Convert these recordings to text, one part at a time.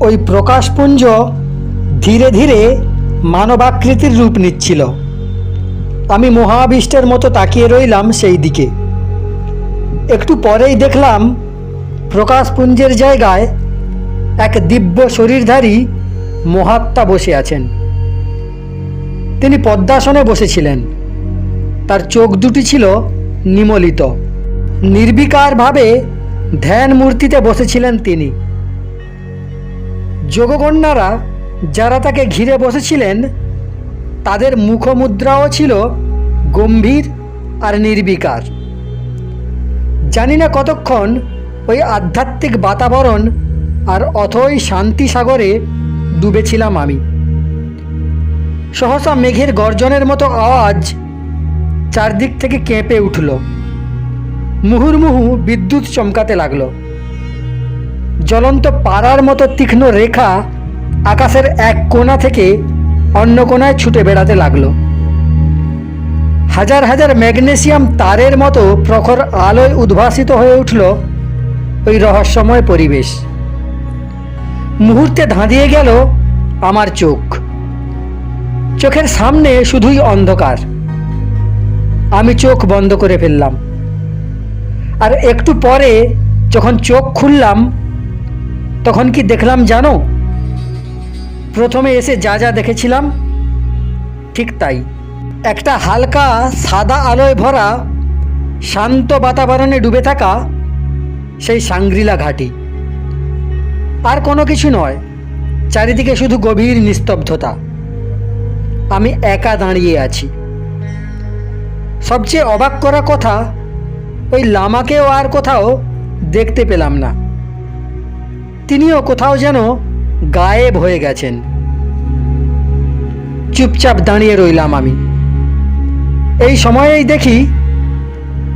ওই প্রকাশপুঞ্জ ধীরে ধীরে মানবাকৃতির রূপ নিচ্ছিল। আমি মহাবিষ্টের মতো তাকিয়ে রইলাম সেই দিকে। একটু পরেই দেখলাম প্রকাশপুঞ্জের জায়গায় এক দিব্য শরীরধারী মহাত্মা বসে আছেন। তিনি পদ্মাসনে বসেছিলেন। তার চোখ দুটি ছিল নিমলিত। নির্বিকারভাবে ধ্যান মূর্তিতে বসেছিলেন তিনি। যোগকন্যারা যারা তাকে ঘিরে বসেছিলেন, তাদের মুখমুদ্রাও ছিল গম্ভীর আর নির্বিকার। জানি না কতক্ষণ ওই আধ্যাত্মিক বাতাবরণ আর অথই শান্তি সাগরে ডুবেছিলাম আমি। সহসা মেঘের গর্জনের মতো আওয়াজ চারদিক থেকে কেঁপে উঠল। মুহুর্মুহু বিদ্যুৎ চমকাতে লাগল। জ্বলন্ত পাড়ার মতো তীক্ষ্ণ রেখা আকাশের এক কোণা থেকে অন্য কোণায় ছুটে বেড়াতে লাগল। হাজার হাজার ম্যাগনেসিয়াম তারের মতো প্রখর আলোয় উদ্ভাসিত হয়ে উঠল ওই রহস্যময় পরিবেশ। মুহূর্তে ধাঁধিয়ে গেল আমার চোখ। চোখের সামনে শুধুই অন্ধকার। আমি চোখ বন্ধ করে ফেললাম। আর একটু পরে যখন চোখ খুললাম তখন কি দেখলাম জানো? প্রথমে এসে যা যা দেখেছিলাম, ঠিক তাই। একটা হালকা সাদা আলোয় ভরা শান্ত বাতাবরণে ডুবে থাকা সেই সাংগ্রিলা ঘাটি। আর কোনো কিছু নয়, চারিদিকে শুধু গভীর নিস্তব্ধতা। আমি একা দাঁড়িয়ে আছি। সবচেয়ে অবাক করা কথা, ওই লামাকেও আর কোথাও দেখতে পেলাম না। তিনিও কোথাও যেন গায়েব হয়ে গেছেন। চুপচাপ দাঁড়িয়ে রইলাম আমি। এই সময়েই দেখি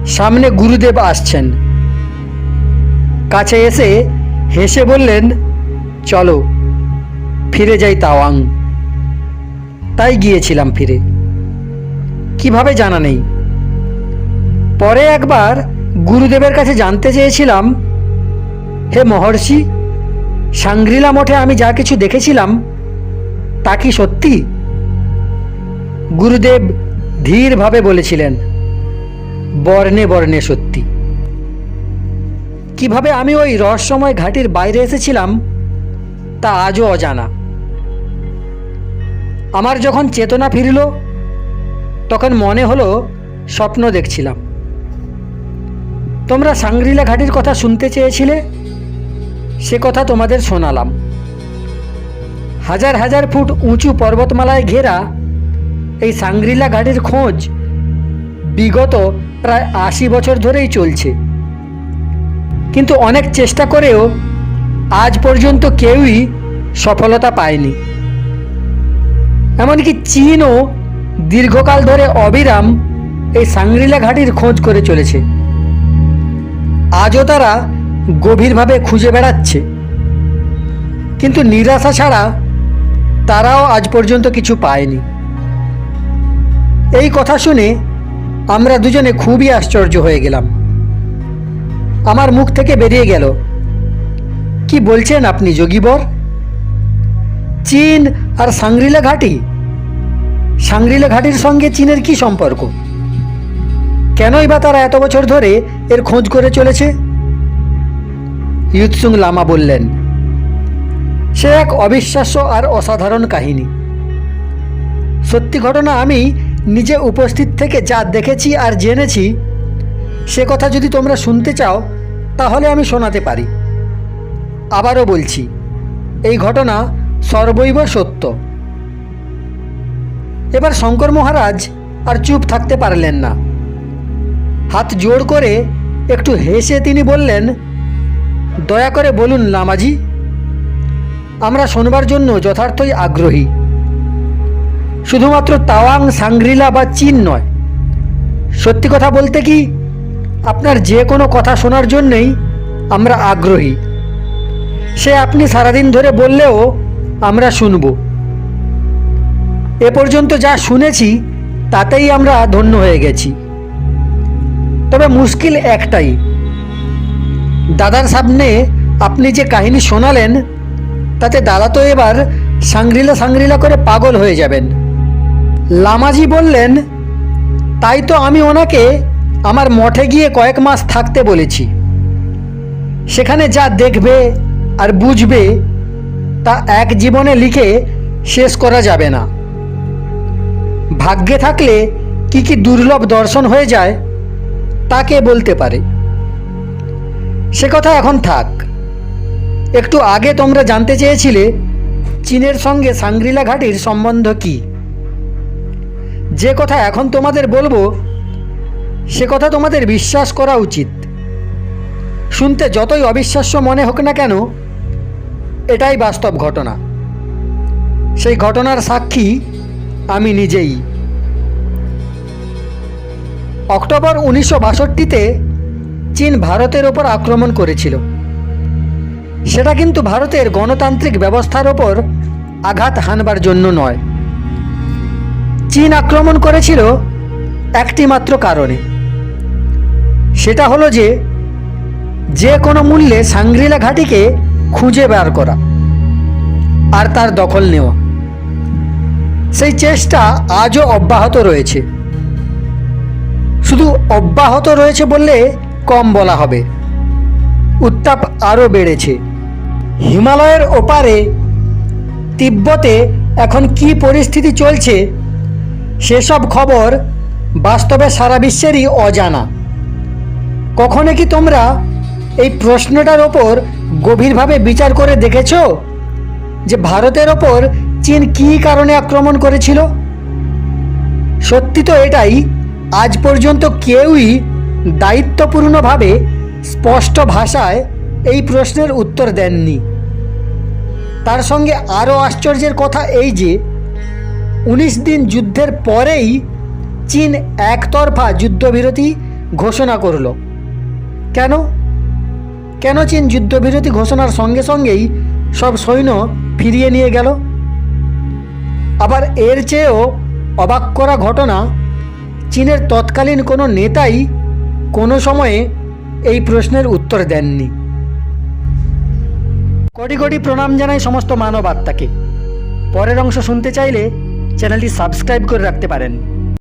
সামনে গুরুদেব আসছেন। কাছে এসে হেসে বললেন, চলো, ফিরে যাই তাওয়াং। তাই গিয়েছিলাম ফিরে। কীভাবে জানা নেই। পরে একবার গুরুদেবের কাছে জানতে চেয়েছিলাম, হে মহর্ষি সাংগ্রিলা মঠে আমি যা কিছু দেখেছিলাম, তা কি সত্যি? গুরুদেব ধীরভাবে বলেছিলেন, বর্ণে বর্ণে সত্যি। কীভাবে আমি ওই রহস্যময় ঘাটির বাইরে এসেছিলাম, তা আজও অজানা। আমার যখন চেতনা ফিরল, তখন মনে হলো, স্বপ্ন দেখছিলাম। তোমরা সাংগ্রিলা ঘাটির কথা শুনতে চেয়েছিলে? সে কথা তোমাদের শোনালাম। হাজার হাজার ফুট উঁচু পর্বতমালায় ঘেরা এই সাংগ্রিলা ঘাটির খোঁজ বিগত প্রায় আশি বছর ধরেই চলছে। কিন্তু অনেক চেষ্টা করেও আজ পর্যন্ত কেউই সফলতা পায়নি। এমনকি চীনও দীর্ঘকাল ধরে অবিরাম এই সাংগ্রিলা ঘাটির খোঁজ করে চলেছে। আজও তারা গভীরভাবে খুঁজে বেড়াচ্ছে। কিন্তু নিরাশা ছাড়া তারাও আজ পর্যন্ত কিছু পায়নি। এই কথা শুনে আমরা দুজনে খুবই আশ্চর্য হয়ে গেলাম। আমার মুখ থেকে বেরিয়ে গেল, কি বলছেন আপনি, যোগীবর? চীন আর সাংরিলা ঘাটি? সাংরিলা ঘাটির সঙ্গে চীনের কি সম্পর্ক? কেনই বা তারা এত বছর ধরে এর খোঁজ করে চলেছে? ইউৎসুং লামা বললেন, সে এক অবিশ্বাস্য আর অসাধারণ কাহিনী। সত্যি ঘটনা আমি নিজে উপস্থিত থেকে যা দেখেছি আর জেনেছি, সে কথা যদি তোমরা শুনতে চাও, তাহলে আমি শোনাতে পারি। আবারও বলছি, এই ঘটনা সর্বৈব সত্য। এবার শঙ্কর মহারাজ আর চুপ থাকতে পারলেন না। হাত জোড় করে একটু হেসে তিনি বললেন দয়া করে বলুন লামাজি, আমরা শোনবার জন্য যথার্থই আগ্রহী। শুধুমাত্র তাওয়াং, সাংগ্রিলা বা চীন নয়। সত্যি কথা বলতে কি, আপনার যে কোনো কথা শোনার জন্যেই আমরা আগ্রহী। সে আপনি সারাদিন ধরে বললেও আমরা শুনব। এ পর্যন্ত যা শুনেছি, তাতেই আমরা ধন্য হয়ে গেছি। তবে মুশকিল একটাই দাদার সামনে আপনি যে কাহিনী শোনালেন, তাতে দাদা তো এবার সাংগ্রিলা সাংগ্রিলা করে পাগল হয়ে যাবেন। লামাজি বললেন, তাই তো আমি ওনাকে আমার মঠে গিয়ে কয়েক মাস থাকতে বলেছি। সেখানে যা দেখবে আর বুঝবে, তা এক জীবনে লিখে শেষ করা যাবে না। ভাগ্যে থাকলে কি কি দুর্লভ দর্শন হয়ে যায়, তাকে বলতে পারে। সে কথা এখন থাক। একটু আগে তোমরা জানতে চেয়েছিলে চীনের সঙ্গে সাংগ্রিলা ঘাটির সম্বন্ধ কি। যে কথা এখন তোমাদের বলব, সে কথা তোমাদের বিশ্বাস করা উচিত। শুনতে যতই অবিশ্বাস্য মনে হোক না কেন, এটাই বাস্তব ঘটনা। সেই ঘটনার সাক্ষী আমি নিজেই। অক্টোবর উনিশশো বাষট্টিতে চীন ভারতের ওপর আক্রমণ করেছিল। সেটা কিন্তু ভারতের গণতান্ত্রিক ব্যবস্থার ওপর আঘাত হানবার জন্য নয়। চীন আক্রমণ করেছিল একটি মাত্র কারণে। সেটা হলো যে যে কোনো মূল্যে সাংগ্রিলা ঘাটিকে খুঁজে বার করা আর তার দখল নেওয়া। সেই চেষ্টা আজও অব্যাহত রয়েছে। শুধু অব্যাহত রয়েছে বললে কম বলা হবে। উত্তাপ আরও বেড়েছে। হিমালয়ের ওপারে তিব্বতে এখন কি পরিস্থিতি চলছে, সেসব খবর বাস্তবে সারা বিশ্বেরই অজানা। কখনো কি তোমরা এই প্রশ্নটার ওপর গভীরভাবে বিচার করে দেখেছ, যে ভারতের ওপর চীন কী কারণে আক্রমণ করেছিল? সত্যি তো এটাই, আজ পর্যন্ত কেউই দায়িত্বপূর্ণভাবে স্পষ্ট ভাষায় এই প্রশ্নের উত্তর দেননি। তার সঙ্গে আরও আশ্চর্যের কথা এই যে, উনিশ দিন যুদ্ধের পরেই চীন একতরফা যুদ্ধবিরতি ঘোষণা করল। কেন? কেন চীন যুদ্ধবিরতি ঘোষণার সঙ্গে সঙ্গেই সব সৈন্য ফিরিয়ে নিয়ে গেল? আবার এর চেয়েও অবাক করা ঘটনা, চীনের তৎকালীন কোনো নেতাই কোনো সময়ে এই প্রশ্নের উত্তর দেননি। কোটি কোটি প্রণাম জানাই সমস্ত মানব আত্মাকে। পরের অংশ শুনতে চাইলে চ্যানেলটি সাবস্ক্রাইব করে রাখতে পারেন।